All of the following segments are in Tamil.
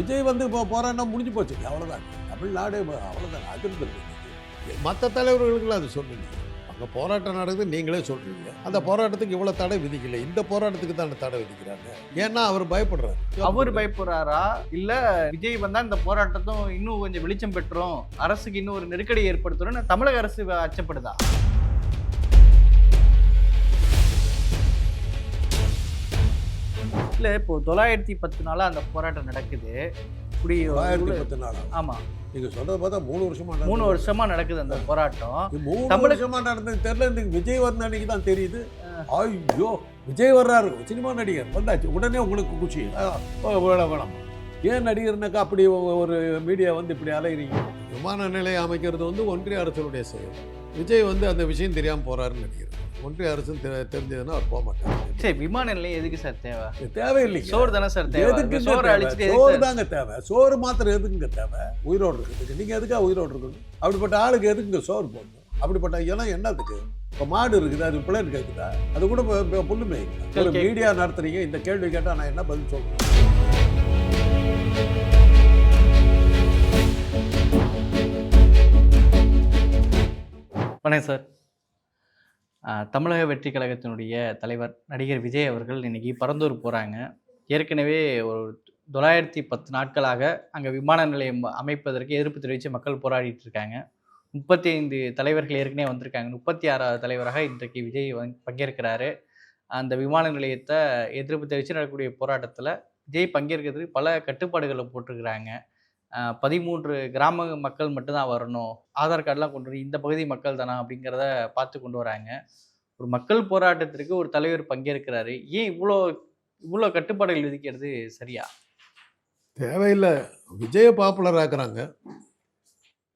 விஜய் வந்து இப்போ போராட்டம் முடிஞ்சு போச்சு. அவ்வளோதான் தமிழ்நாடு அவ்வளோதான் அதிர்ந்து மற்ற தலைவர்களுக்கெல்லாம் அது சொல்லுங்க அங்கே போராட்டம் நடக்குது நீங்களே சொல்கிறீங்க அந்த போராட்டத்துக்கு இவ்வளோ தடை விதிக்கல. இந்த போராட்டத்துக்கு தான் தடை விதிக்கிறாங்க. ஏன்னா அவர் பயப்படுறாரு. அவர் பயப்படுறாரா? இல்லை விஜய் வந்தால் இந்த போராட்டத்தும் இன்னும் கொஞ்சம் வெளிச்சம் பெற்றோம் அரசுக்கு இன்னும் ஒரு நெருக்கடி ஏற்படுத்தும் தமிழக அரசு அச்சப்படுதா? இல்ல இப்போ தொள்ளாயிரத்தி பத்து நாளா அந்த போராட்டம் நடக்குது. இப்படி பத்து நாளா? ஆமா. நீங்க சொல்றத பார்த்தா மூணு வருஷமா. மூணு வருஷமா நடக்குது அந்த போராட்டம். மூணு தமிழக- வருஷமா நடந்தது. தெரியல இந்த விஜய் வந்த அன்னைக்கு தான் தெரியுது. ஐயோ விஜய் வர்றாரு. சினிமா நடிகர். வந்தாச்சு. உடனே உங்களுக்கு ஓ, வேணாம் வேணாம். ஏன் நடிகர்னாக்கா அப்படி ஒரு மீடியா வந்து இப்படி அலைகிறீங்க விமான நிலையம் அமைக்கிறது வந்து ஒன்றிய அரசுடைய செயல். விஜய் வந்து அந்த விஷயம் தெரியாம போறாருன்னு நினைக்கிறேன். ஒன்றிய அரசு தெரிஞ்சதுன்னா அவர் போக மாட்டார் சரி விமான நிலையம் எதுக்கு சார் தேவை? இது தேவையில்லைங்க. சோறு தானே சார் தேவை? எதுக்கு சோறு? தாங்க தேவை. சோறு மாத்திரம் எதுக்குங்க தேவை? உயிரோடு இருக்கிறதுக்கு. நீங்க எதுக்கா உயிரோடு இருக்கணும்? அப்படிப்பட்ட ஆளுக்கு எதுக்குங்க சோறு போடணும்? அப்படிப்பட்ட இனம் என்னத்துக்கு இப்போ மாடு இருக்குது அது பிள்ளைன்னு கேட்குதா அது கூட இப்ப- இப்ப புல்லு மேய்க்குதா? ஒரு. மீடியா நடத்துறீங்க இந்த கேள்வி கேட்டா நான் என்ன பதில் சொல்றேன் வணக்கம் சார். தமிழக வெற்றி கழகத்தினுடைய தலைவர் நடிகர் விஜய் அவர்கள் இன்றைக்கி பரந்தூர் போகிறாங்க ஏற்கனவே ஒரு தொள்ளாயிரத்தி பத்து நாட்களாக அங்கே விமான நிலையம் அமைப்பதற்கு எதிர்ப்பு தெரிவித்து மக்கள் போராடிட்டு இருக்காங்க. முப்பத்தி ஐந்து தலைவர்கள் ஏற்கனவே வந்திருக்காங்க. முப்பத்தி ஆறாவது தலைவராக இன்றைக்கு விஜய் பங்கேற்கிறாரு. அந்த விமான நிலையத்தை எதிர்ப்பு தெரிவித்து நடக்கக்கூடிய போராட்டத்தில் விஜய் பங்கேற்கிறதுக்கு பல கட்டுப்பாடுகளை போட்டிருக்கிறாங்க. பதிமூன்று கிராம மக்கள் மட்டும்தான் வரணும். ஆதார் கார்டெலாம் கொண்டு வந்து இந்த பகுதி மக்கள் தானா அப்படிங்கிறத பார்த்து கொண்டு வராங்க. ஒரு மக்கள் போராட்டத்திற்கு ஒரு தலைவர் பங்கேற்கிறாரு. ஏன் இவ்வளோ இவ்வளோ கட்டுப்பாடுகள் விதிக்கிறது சரியா? தேவையில்லை. விஜயை பாப்புலர் ஆக்குறாங்க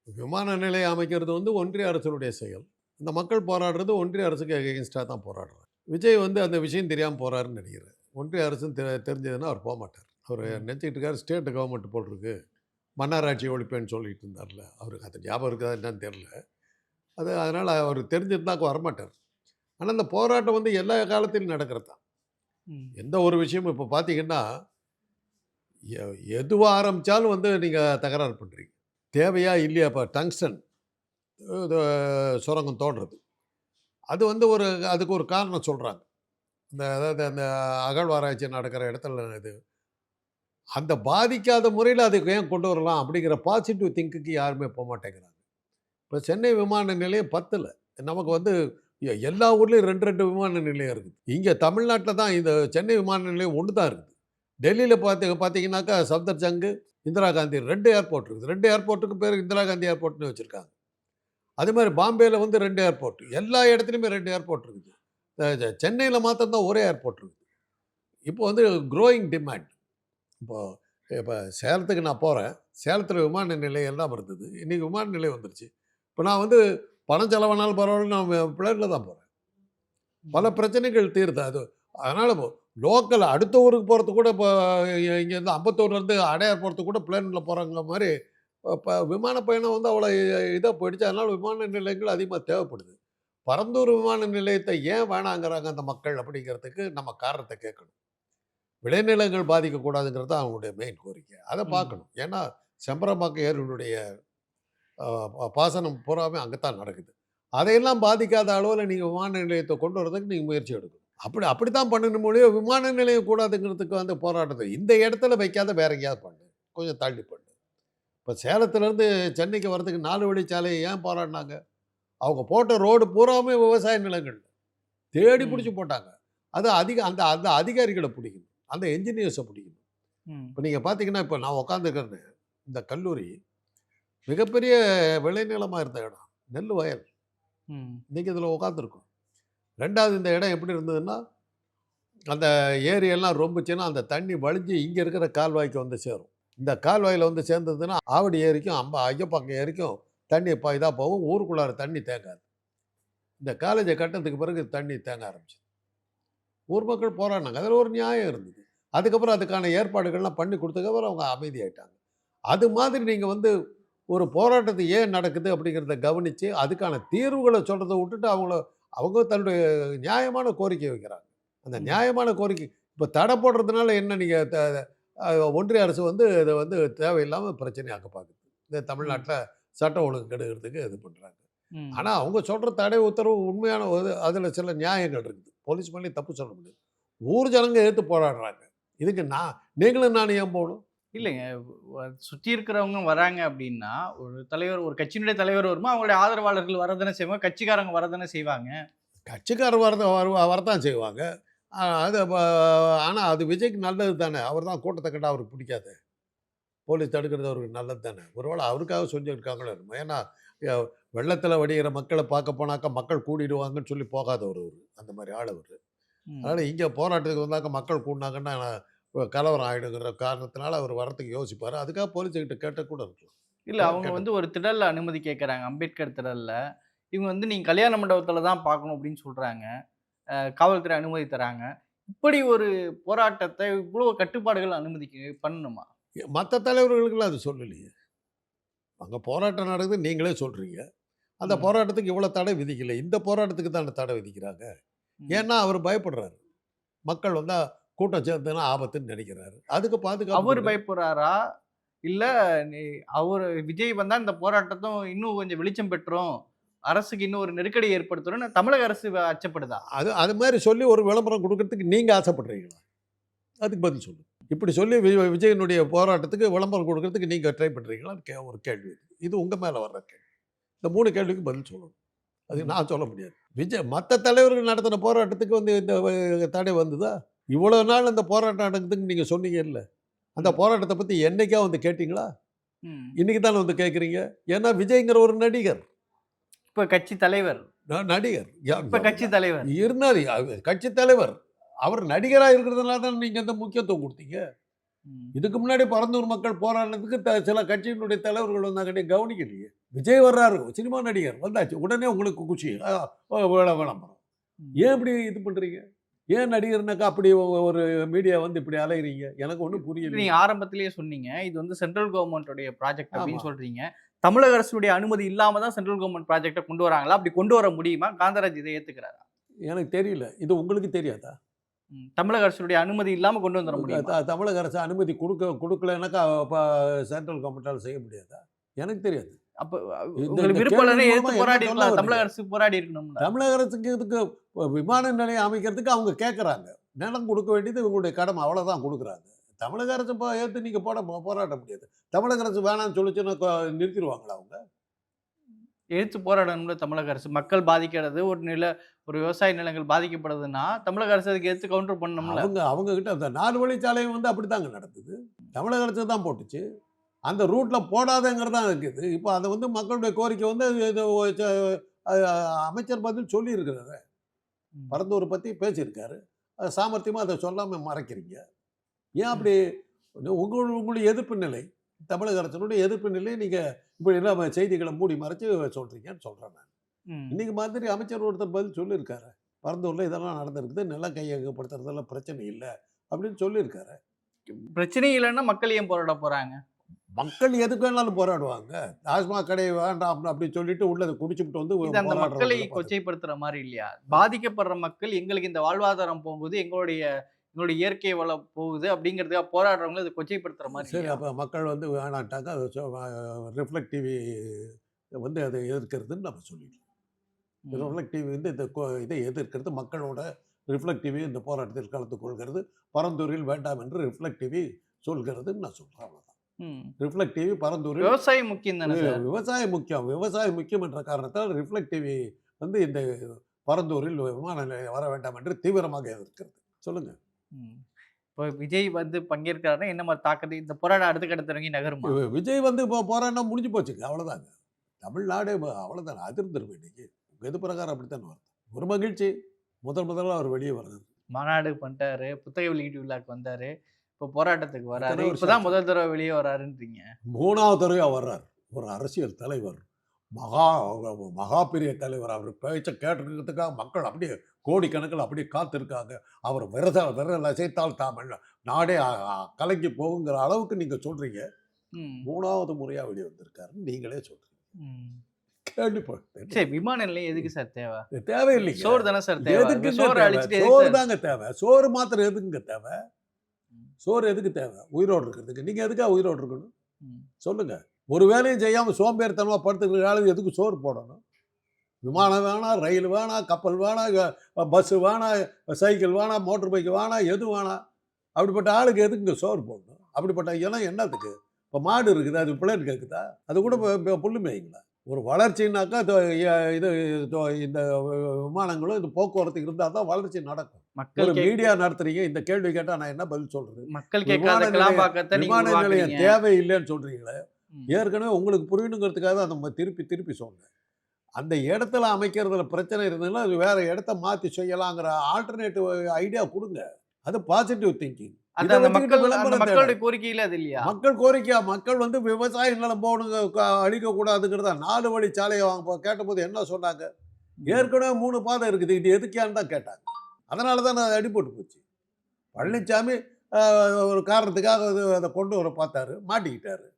விமான நிலையம் அமைக்கிறது வந்து ஒன்றிய அரசுடைய செயல். இந்த மக்கள் போராடுறது ஒன்றிய அரசுக்கு எகென்ஸ்டாக தான் போராடுறாங்க. விஜய் வந்து அந்த விஷயம் தெரியாமல் போறாருன்னு நினைக்கிறேன். ஒன்றிய அரசும் தெ தெரிஞ்சதுன்னா அவர் போக மாட்டார் அவர் நினச்சிக்கிட்டு இருக்காரு ஸ்டேட் கவர்மெண்ட் போல் இருக்கு. மன்னராட்சி ஒழிப்பேன்னு சொல்லிட்டு இருந்தார்ல. அவருக்கு அது ஞாபகம் இருக்குதா என்னன்னு தெரில அது அதனால் அவர் தெரிஞ்சிருந்தாக்க வரமாட்டார். ஆனால் இந்த போராட்டம் வந்து எல்லா காலத்திலும் நடக்கிறது தான் எந்த ஒரு விஷயமும் இப்போ பார்த்தீங்கன்னா எ- எதுவா ஆரம்பித்தாலும் வந்து நீங்கள் தகராறு பண்ணுறீங்க தேவையா இல்லையா இப்போ டங்ஸ்டன் சுரங்கம் தோன்றது. அது வந்து ஒரு அதுக்கு ஒரு காரணம் சொல்கிறாங்க இந்த அதாவது அந்த அகழ்வாராய்ச்சி நடக்கிற இடத்துல இது அந்த பாதிக்காத முறையில் அதுக்கு ஏன் கொண்டு வரலாம் அப்படிங்கிற பாசிட்டிவ் திங்குக்கு யாருமே போக மாட்டேங்கிறாங்க. இப்போ சென்னை விமான நிலையம் பத்தில். நமக்கு வந்து எல்லா ஊர்லேயும் ரெண்டு ரெண்டு விமான நிலையம் இருக்குது. இங்கே தமிழ்நாட்டில் தான் இந்த சென்னை விமான நிலையம் ஒன்று தான் இருக்குது. டெல்லியில் பார்த்து பார்த்தீங்கன்னாக்கா சப்தர் ஜங்கு இந்திரா காந்தி ரெண்டு ஏர்போர்ட் இருக்குது. ரெண்டு ஏர்போர்ட்டுக்கு பேர் இந்திரா காந்தி ஏர்போர்ட்னு வச்சுருக்காங்க. அதே மாதிரி பாம்பேயில் வந்து ரெண்டு ஏர்போர்ட் எல்லா இடத்துலையுமே ரெண்டு ஏர்போர்ட் இருக்குது. சென்னையில் மாத்திரம்தான் ஒரே ஏர்போர்ட் இருக்குது. இப்போ வந்து க்ரோயிங் டிமாண்ட் இப்போ இப்போ சேலத்துக்கு நான் போகிறேன் சேலத்தில் விமான நிலையம் எல்லாம் இருந்தது. இன்றைக்கி விமான நிலையம் வந்துருச்சு. இப்போ நான் வந்து பணம் செலவானாலும் பரவாயில்ல நான் பிளேனில் தான் போகிறேன் பல பிரச்சனைகள் தீருது. அது அதனால் லோக்கல் அடுத்த ஊருக்கு போகிறதுக்கு கூட இப்போ இங்கேருந்து அம்பத்தூர்லேருந்து அடையார் போகிறதுக்கு கூட பிளேனில் போகிறாங்க மாதிரி இப்போ விமான பயணம் வந்து அவ்வளோ இதாக போயிடுச்சு. அதனால் விமான நிலையங்கள் அதிகமாக தேவைப்படுது. பரந்தூர் விமான நிலையத்தை ஏன் வேணாங்கிறாங்க அந்த மக்கள் அப்படிங்கிறதுக்கு நம்ம காரணத்தை கேட்கணும். விளைநிலங்கள் பாதிக்கக்கூடாதுங்கிறது தான் அவங்களுடைய மெயின் கோரிக்கை. அதை. பார்க்கணும். ஏன்னா செம்பரம்பாக்கம் பா- பாசனம் பூராமே அங்கே தான் நடக்குது. அதையெல்லாம் பாதிக்காத அளவில் நீங்கள் விமான நிலையத்தை கொண்டு வரதுக்கு நீங்கள் முயற்சி எடுக்கணும். அப்படி அப்படி தான் பண்ணணும் மொழியோ விமான நிலையம் கூடாதுங்கிறதுக்கு வந்து போராட்டத்தை இந்த இடத்துல வைக்காத வேற எங்கேயாவது பண்ணு. கொஞ்சம் தள்ளி பண்ணு. இப்போ சேலத்துலேருந்து சென்னைக்கு வர்றதுக்கு நாலு வழிச்சாலையை ஏன் போராடினாங்க அவங்க போட்ட ரோடு பூராமே விவசாய நிலங்கள். தேடி. பிடிச்சி போட்டாங்க. அது அதிக அந்த அந்த அதிகாரிகளை பிடிக்கணும் அந்த என்ஜினியர்ஸை பிடிக்கணும். இப்போ நீங்கள் பார்த்தீங்கன்னா இப்போ நான் உட்காந்துருக்கிறேன் இந்த கல்லூரி மிகப்பெரிய விளைநிலமாக இருந்த இடம் நெல் வயல். ம். இன்றைக்கி இதில் உட்காந்துருக்கோம் ரெண்டாவது இந்த இடம் எப்படி இருந்ததுன்னா அந்த ஏரியெல்லாம் ரொம்பச்சுன்னா அந்த தண்ணி வழிஞ்சு இங்கே இருக்கிற கால்வாய்க்கு வந்து சேரும். இந்த கால்வாயில் வந்து சேர்ந்ததுன்னா ஆவடி ஏரிக்கும் அம்ப ஐயப்பாக்கம் ஏரிக்கும் தண்ணி இப்போ இதாக போகும். ஊருக்குள்ளார தண்ணி தேங்காது. இந்த காலேஜை கட்டத்துக்கு பிறகு தண்ணி தேங்க ஆரம்பிச்சு ஊர் மக்கள் போராடினாங்க. அதில் ஒரு நியாயம் இருந்தது. அதுக்கப்புறம் அதுக்கான ஏற்பாடுகள்லாம் பண்ணி கொடுத்ததுக்கப்புறம் அவங்க அமைதியாயிட்டாங்க. அது மாதிரி நீங்கள் வந்து ஒரு போராட்டத்தை ஏன் நடக்குது அப்படிங்கிறத கவனித்து அதுக்கான தீர்வுகளை சொல்கிறத விட்டுட்டு அவங்கள அவங்க தன்னுடைய நியாயமான கோரிக்கை வைக்கிறாங்க. அந்த. நியாயமான கோரிக்கை இப்போ தடை போடுறதுனால என்ன நீங்கள் ஒன்றிய அரசு வந்து இதை வந்து தேவையில்லாமல் பிரச்சனையாக்க பார்க்குது இந்த தமிழ்நாட்டில் சட்டம் ஒழுங்கு கெடுக்கிறதுக்கு இது பண்ணுறாங்க. ஆனால் அவங்க சொல்கிற தடை உத்தரவு உண்மையான அதில் சில நியாயங்கள் இருக்குது. போலீஸ் பண்ணி தப்பு சொல்ல முடியாது. ஊர் ஜனங்க எடுத்து போராடுறாங்க. இதுக்கு நான் நீங்களும் நான் ஏன் போகணும்? இல்லைங்க. சுத்தி இருக்கிறவங்க வராங்க அப்படின்னா ஒரு தலைவர் ஒரு கட்சியினுடைய தலைவர் வருமா? அவங்களுடைய ஆதரவாளர்கள் வரதானே செய்வாங்க? கட்சிக்காரங்க வரதானே செய்வாங்க? கட்சிக்காரர் வரத வர வரத்தான் செய்வாங்க. அது ஆனால் அது விஜய்க்கு நல்லது தானே. அவர் தான் கூட்டத்தை கட்ட அவருக்கு பிடிக்காது. போலீஸ் தடுக்கிறது அவருக்கு நல்லது தானே. ஒருவேளை அவருக்காக செஞ்சுருக்காங்களோ என்னமோ. ஏன்னா வெள்ளத்தில் வடிகிற மக்களை பார்க்க போனாக்கா மக்கள் கூடிடுவாங்கன்னு சொல்லி போகாதவர் அவர். அந்த மாதிரி ஆள் அவர். அதனால் இங்கே போராட்டத்துக்கு வந்தாக்க மக்கள் கூடினாங்கன்னா கலவரம் ஆகிடுங்கிற காரணத்தினால அவர் வரத்துக்கு யோசிப்பார். அதுக்காக போலீஸ்கிட்ட கேட்ட கூட இருக்கலாம். இல்ல அவங்க. வந்து ஒரு திடல்ல அனுமதி கேட்கறாங்க அம்பேத்கர் திடல்ல. இவங்க வந்து நீங்க கல்யாண மண்டபத்துல தான் பார்க்கணும் அப்படின்னு சொல்றாங்க. அஹ் காவல்துறை அனுமதி தராங்க. இப்படி ஒரு போராட்டத்தை இவ்வளவு கட்டுப்பாடுகள் அனுமதிக்க பண்ணணுமா? மற்ற தலைவர்களுக்கெல்லாம் அது சொல்லலையே. அங்கே போராட்டம் நடக்குது நீங்களே சொல்கிறீங்க அந்த. போராட்டத்துக்கு இவ்வளோ தடை விதிக்கல. இந்த போராட்டத்துக்கு தான் தடை விதிக்கிறாங்க. ஏன்னா அவர் பயப்படுறாரு. மக்கள் வந்தா கூட்டம் சேர்ந்ததுன்னா ஆபத்துன்னு நினைக்கிறாரு. அதுக்கு பாதுகாப்பு அவர். பயப்படுறாரா? இல்ல நீ- அவர் விஜய் வந்தா இந்த போராட்டத்தும் இன்னும் கொஞ்சம் வெளிச்சம் பெற்றோம் அரசுக்கு இன்னும் ஒரு நெருக்கடி ஏற்படுத்துறோம்னு தமிழக அரசு அச்சப்படுதா? அது அது மாதிரி சொல்லி ஒரு விளம்பரம் கொடுக்கறதுக்கு நீங்கள் ஆசைப்படுறீங்களா? அதுக்கு பதில் சொல்லு. இப்படி சொல்லி விஜயனுடைய போராட்டத்துக்கு விளம்பரம் கொடுக்கறதுக்கு நீங்கள் ட்ரை பண்ணுறீங்களா ஒரு கேள்வி இது. இது உங்கள் மேலே வர்ற கேள்வி. இந்த மூணு கேள்விக்கு பதில் சொல்லணும். அது நான் சொல்ல முடியாது. விஜய் மற்ற தலைவர்கள் நடத்தின போராட்டத்துக்கு வந்து இந்த தடை வந்ததா? இவ்வளோ நாள் அந்த போராட்டம் நடக்குதுன்னு நீங்கள் சொன்னீங்க இல்லை? அந்த போராட்டத்தை பற்றி என்னைக்கா வந்து கேட்டிங்களா? ம். இன்னைக்கு தானே வந்து கேட்குறீங்க ஏன்னா விஜய்ங்கிற ஒரு நடிகர். இப்ப கட்சி தலைவர். நடிகர். இப்ப கட்சி தலைவர். இருந்தார். கட்சி தலைவர். அவர் நடிகராக இருக்கிறதுனால தான் நீங்கள் இந்த முக்கியத்துவம் கொடுத்தீங்க. இதுக்கு முன்னாடி பரந்தூர் மக்கள் போராட்டத்துக்கு த சில கட்சியினுடைய தலைவர்கள் வந்தாங்க கவனிக்கலையே. விஜய் வர்றாரு சினிமா நடிகர் வந்தாச்சு உடனே உங்களுக்கு குச்சி விளம்பரம். ஏன் இப்படி இது பண்ணுறீங்க ஏன் நடிகர்னாக்கா அப்படி ஒரு மீடியா வந்து இப்படி அலைகிறீங்க எனக்கு ஒன்றும் புரியல. நீங்க ஆரம்பத்திலேயே சொன்னீங்க இது வந்து சென்ட்ரல் கவர்மெண்ட்டோடைய ப்ராஜெக்ட் அப்படின்னு ஆமா. சொல்றீங்க. தமிழக அரசுடைய அனுமதி இல்லாம தான் சென்ட்ரல் கவர்மெண்ட் ப்ராஜெக்டை கொண்டு வராங்களா? அப்படி கொண்டு வர முடியுமா? காந்தராஜ் இதை ஏத்துக்கிறாரா? எனக்கு தெரியல. இது உங்களுக்கு தெரியாதா. தமிழக அரசுடைய அனுமதி இல்லாம கொண்டு வந்துட முடியுமா? த- தமிழக அரசு அனுமதி கொடுக்க கொடுக்கலனாக்கா இப்போ சென்ட்ரல் கவர்மெண்ட்டால் செய்ய முடியாதா? எனக்கு தெரியாது. அப்ப போராடி தமிழக? அரசு போராடி இருக்கணும்ல. தமிழக அரசுக்கு இதுக்கு விமான நிலையம் அமைக்கிறதுக்கு அவங்க கேட்குறாங்க நிலம் கொடுக்க வேண்டியது இவங்களுடைய கடமை அவ்வளோதான் கொடுக்குறாங்க. தமிழக அரசு இப்போ ஏற்று நீங்கள் போட போராட முடியாது. தமிழக அரசு வேணாம்னு சொல்லிச்சுன்னா நிறுத்திடுவாங்களா அவங்க? எடுத்து போராடணும்ல தமிழக அரசு. மக்கள் பாதிக்கிறது ஒரு நில ஒரு விவசாய நிலங்கள் பாதிக்கப்படுதுன்னா தமிழக அரசு அதுக்கு எடுத்து கவுண்டர் பண்ணணும்ல? அவங்க அவங்க கிட்ட அந்த நாலு வழிச்சாலையும் வந்து அப்படி தாங்க நடந்தது தமிழக அரசு தான் போட்டுச்சு. அந்த ரூட்டில் போடாதங்கிறது தான் இருக்குது. இப்போ அதை வந்து மக்களுடைய கோரிக்கை வந்து அமைச்சர் பதில் சொல்லியிருக்கிறாரு. பரந்தூரை பற்றி பேசியிருக்காரு. அது சாமர்த்தியமாக அதை சொல்லாமல் மறைக்கிறீங்க. ஏன் அப்படி? உங்கள் உங்களுடைய எதிர்ப்பு நிலை தமிழக அரசினுடைய எதிர்ப்பு நிலையை நீங்கள் இப்படி எல்லாம் செய்திகளை மூடி மறைச்சு சொல்கிறீங்கன்னு சொல்கிறேன் நான். இன்னைக்கு மாதிரி அமைச்சர் ஒருத்தர் பதில் சொல்லியிருக்காரு. பரந்தூரில் இதெல்லாம் நடந்திருக்குது நிலம் கையகப்படுத்துறதெல்லாம் பிரச்சனை இல்லை அப்படின்னு சொல்லியிருக்காரு. பிரச்சனை இல்லைன்னா மக்கள் ஏன் போராட போறாங்க? மக்கள் எதுக்கு வேணாலும் போராடுவாங்க. டாஸ்மாக் கடை வேண்டாம் அப்படின்னு சொல்லிட்டு உள்ளதை குடிச்சுட்டு வந்து அந்த போராடுறவங்கள மக்களை கொச்சைப்படுத்துற மாதிரி இல்லையா? பாதிக்கப்படுற மக்கள் எங்களுக்கு இந்த வாழ்வாதாரம் போகுது எங்களுடைய எங்களுடைய இயற்கை வளம் போகுது அப்படிங்கிறதுக்காக போராடுறவங்க இதை கொச்சைப்படுத்துற மாதிரி சரி? அப்போ மக்கள் வந்து வேணாட்டாங்க அது ரிஃப்ளெக்ட் டிவி வந்து அதை எதிர்க்கிறதுன்னு நம்ம சொல்லிடலாம் ம். ரிஃப்ளெக்ட் டிவி வந்து இந்த இதை எதிர்க்கிறது மக்களோட ரிஃப்ளெக்ட் டிவி இந்த போராட்டத்தில் கலந்து கொள்கிறது. பரந்தூரில் வேண்டாம் என்று ரிஃப்ளெக்ட் டிவி சொல்கிறதுன்னு நான் சொல்கிறேன் அவ்வளோதான் ம். ரிஃப்ளெக்ட் டிவி பரந்தூரில் விவசாயம் முக்கியம் தானே விவசாயம் முக்கியம். விவசாயம் முக்கியம் என்ற காரணத்தால் ரிஃப்ளெக்ட் டிவி வந்து இந்த பரந்தூரில் விமான நிலையம் வர வேண்டாம் என்று தீவிரமாக எதிர்க்கிறது. சொல்லுங்க. இப்போ விஜய் வந்து பங்கேற்கிறாருன்னா என்ன மாதிரி தாக்கத்தை இந்த போராட்டம் அடுத்த கட்ட தொடங்கி நகருமா? விஜய் வந்து இப்போ போறான்னா முடிஞ்சு போச்சுங்க அவ்வளோதாங்க தமிழ்நாடே அவ்வளோதானே அதிர்ந்துருக்கும் இன்னைக்கு. இது பிரகாரம் அப்படித்தான் வருது. ஒரு மகிழ்ச்சி முதல் முதல்ல அவர் வெளியே வர்றாரு மாநாடு பண்ணிட்டாரு புத்தக வெளியீட்டு விழாக்கு வந்தாரு இப்போ போராட்டத்துக்கு வருஷம் இப்பதான்? முதல் தடவை வெளியே வராருன்றீங்க. மூணாவது தடவையாக வர்றார். ஒரு அரசியல் தலைவர் மகா மகா பெரிய தலைவர் அவர் பேச்சை கேட்டுக்கிறதுக்காக மக்கள் அப்படியே கோடிக்கணக்கில் அப்படியே காத்திருக்காங்க. அவர் விரத விரல் அசைத்தால் தமிழ் நாடே கலங்கி போகுங்கிற அளவுக்கு நீங்கள் சொல்கிறீங்க. மூணாவது முறையாக வெளியே வந்திருக்காருன்னு நீங்களே சொல்கிறீங்க ம். கேள்விப்பட்டேன் சரி விமான நிலையம் எதுக்கு சார் தேவை? தேவையில்லைங்க. சோறு தானே சார் தேவை? சோறு? அழிச்சிட்டு தாங்க தேவை. சோறு மாத்திரம் எதுக்குங்க தேவை. சோறு எதுக்கு தேவை? உயிரோடு இருக்கிறதுக்கு. நீங்கள் எதுக்காக உயிரோடு இருக்கணும். சொல்லுங்க. ஒரு வேலையும் செய்யாமல் சோம்பேறித்தனமாக படுத்துக்கிற ஆளுக்கு எதுக்கு சோறு போடணும்? விமானம் வேணாம் ரயில் வேணாம் கப்பல் வேணாம் பஸ்ஸு வேணாம் சைக்கிள் வேணாம் மோட்டர் பைக் வேணாம் எது வேணாம் அப்படிப்பட்ட ஆளுக்கு எதுக்குங்க சோறு போடணும்? அப்படிப்பட்ட இனம் என்னத்துக்கு? இப்போ மாடு இருக்குது? அது பிள்ளைன்னு கேட்குதா அது கூட இப்போ புல்லு மேய்ங்களா ஒரு வளர்ச்சின்னாக்கா இது இந்த விமானங்களும் இந்த போக்குவரத்து இருந்தால் தான் வளர்ச்சி நடக்கும். மக்கள் மீடியா நடத்துறீங்க இந்த கேள்வி கேட்டால் நான் என்ன பதில் சொல்கிறது மக்கள் விமான நிலையம். தேவையில்லைன்னு சொல்கிறீங்களே ம். ஏற்கனவே உங்களுக்கு புரியணுங்கிறதுக்காக தான் நம்ம திருப்பி திருப்பி சொன்னேன். அந்த இடத்துல அமைக்கிறதுல பிரச்சனை இருந்ததுன்னா அது வேற இடத்த மாற்றி செய்யலாங்கிற ஆல்டர்னேட்டிவ் ஐடியா கொடுங்க. அது பாசிட்டிவ் திங்கிங் அந்த மக்களுடைய கோரிக்கையில அது இல்லையா? மக்கள் கோரிக்கையா? மக்கள் வந்து விவசாய நிலம் போகணுங்க அழிக்கக்கூடாதுங்கிறதா? நாலு வழி சாலையை வாங்க கேட்டபோது என்ன சொன்னாங்க? ஏற்கனவே மூணு பாதை இருக்குது. இது எதுக்கான்னு தான் கேட்டாங்க. அதனால தான் நான் அடிபட்டு போச்சு. பழனிசாமி ஒரு காரணத்துக்காக அது அதை கொண்டு வர பார்த்தாரு. மாட்டிக்கிட்டாரு.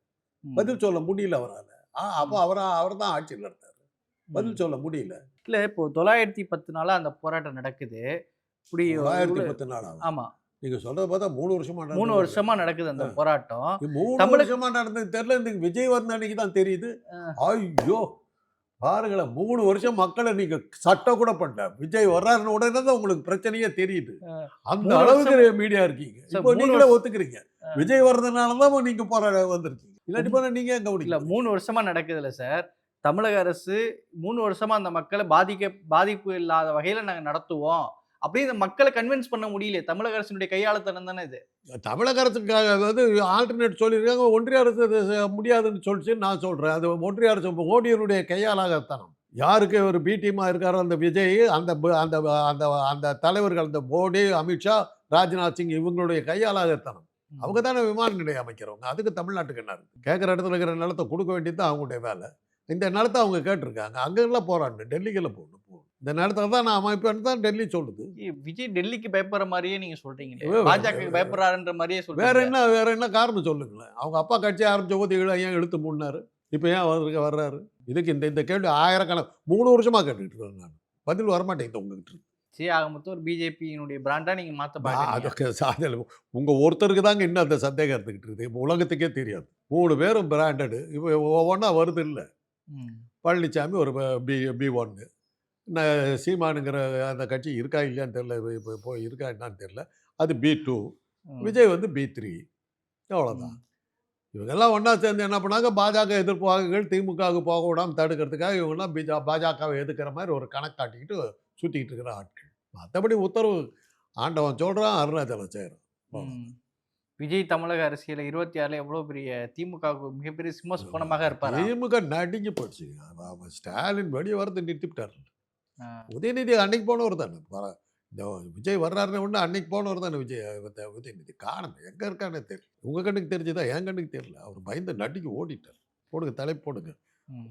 பதில் சொல்ல முடியல அவரால். அப்போ அவரா அவர் தான் ஆட்சியில் நடத்தாரு. பதில் சொல்ல முடியல. இல்ல இப்போ தொள்ளாயிரத்தி பத்து நாளா அந்த போராட்டம் நடக்குது. இப்படி இவ்வளவு- பத்து நாள்? ஆகும் ஆமா நீங்க சொல்றத பார்த்தா மூணு வருஷமா மூணு நடந்தது. வருஷமா நடக்குது அந்த போராட்டம். மூணு தமிழக- வருஷமா நடந்தது தெரியல இந்த விஜய் வந்த அன்னைக்கு தான் தெரியுது. ஐயோ! பாருங்களேன் மூணு வருஷம் மக்களை நீங்க சட்டம் கூட பண்ணல. விஜய் வர்றாருன்னு உடனே தான் உங்களுக்கு பிரச்சனையே தெரியுது. அந்த அளவுக்கு மீடியா இருக்கீங்க. இப்போ நீங்களே. ஒத்துக்கிறீங்க. விஜய் வர்றதுனால தான் நீங்க போராட வந்திருக்கீங்க. இல்லாட்டி போனா நீங்க கவனிக்கல? மூணு வருஷமா நடக்குதுல்ல சார். தமிழக அரசு மூணு வருஷமா அந்த மக்களை பாதிக்க பாதிப்பு இல்லாத வகையில நாங்க நடத்துவோம். அப்படி இந்த மக்களை கன்வின்ஸ் பண்ண முடியல தமிழக அரசினுடைய கையாளத்தனம் தானே இது? தமிழக அரசுக்காக வந்து ஆல்டர்னேட் சொல்லியிருக்காங்க. ஒன்றிய அரசு முடியாதுன்னு சொல்லிச்சு நான் சொல்கிறேன் அது ஒன்றிய அரசு மோடியினுடைய கையாலாகத்தனம் யாருக்கு ஒரு பி டீமாக இருக்காரோ அந்த விஜய் அந்த அந்த அந்த அந்த தலைவர்கள் அந்த மோடி அமித்ஷா ராஜ்நாத் சிங் இவங்களுடைய கையாலாகத்தனம் அவங்க தானே விமான நிலையம் அமைக்கிறவங்க. அதுக்கு தமிழ்நாட்டுக்கு என்ன இருக்கு? கேட்குற இடத்துல இருக்கிற நிலத்தை கொடுக்க வேண்டியது தான் அவங்களுடைய வேலை. இந்த நிலத்தை அவங்க கேட்டிருக்காங்க. அங்கெல்லாம் போராடணும் டெல்லிக்கெல்லாம் போகணும். இந்த நிலத்தை தான் நான் அமைப்பேன்னு தான் டெல்லி சொல்லுது. விஜய் டெல்லிக்கு பயப்படுற மாதிரியே நீங்க சொல்றீங்களே? வே- பாஜக பயப்படுறாருன்ற மாதிரியே வேற சொல்றீங்க என்ன வேற என்ன காரணம் சொல்லுங்களேன். அவங்க அப்பா கட்சி ஆரம்பிச்ச போது ஏன் இழுத்து முன்னாரு இப்போ ஏன் வந்திருக்க வர்றாரு? இதுக்கு இந்த இந்த கேள்வி ஆயிரக்கணக்கு மூணு வருஷமா கேட்டுட்டு இருக்கேன் நான். பதில் வரமாட்டேங்குது உங்ககிட்ட. சரி ஆக மொத்தம் ஒரு பிஜேபியினுடைய பிராண்டா நீங்க மாத்த நான் பாக்குறீங்க. அதுக்கு சாதல் உங்க ஒருத்தருக்கு தாங்க இன்னும் அந்த சந்தேகம் இருந்துகிட்டு இருக்குது. இப்போ உலகத்துக்கே தெரியாது. மூணு பேரும் பிராண்டடு இப்போ ஒவ்வொன்றா வருது இல்லை. பழனிசாமி ஒரு பி பி ஒன்று சீமானுங்கிற அந்த கட்சி இருக்கா இல்லையான்னு தெரில இப்போ இப்போ இருக்கா என்னன்னு தெரில அது பி டூ. விஜய் வந்து பி த்ரீ அவ்வளோதான் இவங்கெல்லாம் ஒன்றா சேர்ந்து என்ன பண்ணாங்க? பாஜக எதிர்ப்பாளர்கள் திமுகவுக்கு போக விடாமல் தடுக்கிறதுக்காக இவங்கெல்லாம் பிஜா பாஜகவை எதுக்கிற மாதிரி ஒரு கணக்கு காட்டிக்கிட்டு சுற்றிக்கிட்டு இருக்கிற ஆட்கள். மற்றபடி உத்தரவு ஆண்டவன் சொல்கிறான் அருணாச்சலம் செய்கிறான். விஜய் தமிழக அரசியல இருபத்தி ஆறுல எவ்வளவு பெரிய திமுகவுக்கு மிகப்பெரிய சிம்மஸ்பனமாக இருப்பாரு? திமுக அவன் அவன் ஸ்டாலின் வெளியே வரது நிறுத்திவிட்டார். உதயநிதி அன்னைக்கு போனவர் தானே இந்த விஜய் வர்றாருன்னு ஒன்று அன்னைக்கு போனவர் தானே விஜய் உதயநிதி. காணும் எங்கே இருக்கானே தெரியல உங்கள் கண்ணுக்கு தெரிஞ்சுதா? என் கண்ணுக்கு தெரியல. அவர் பயந்து நடிக்க ஓடிட்டார். போடுங்க தலைப்பு போடுங்க.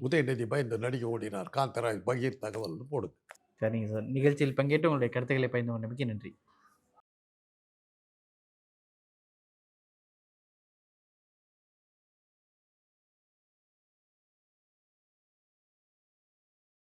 உதயநிதி பயந்து நடிக்க ஓடினார். காந்தராஜ் பகீர் தகவல்னு போடுங்க. சரிங்க சார். நிகழ்ச்சியில் பங்கேற்று உங்களுடைய கருத்துக்களை பயந்து கொண்டமைக்கு நன்றி.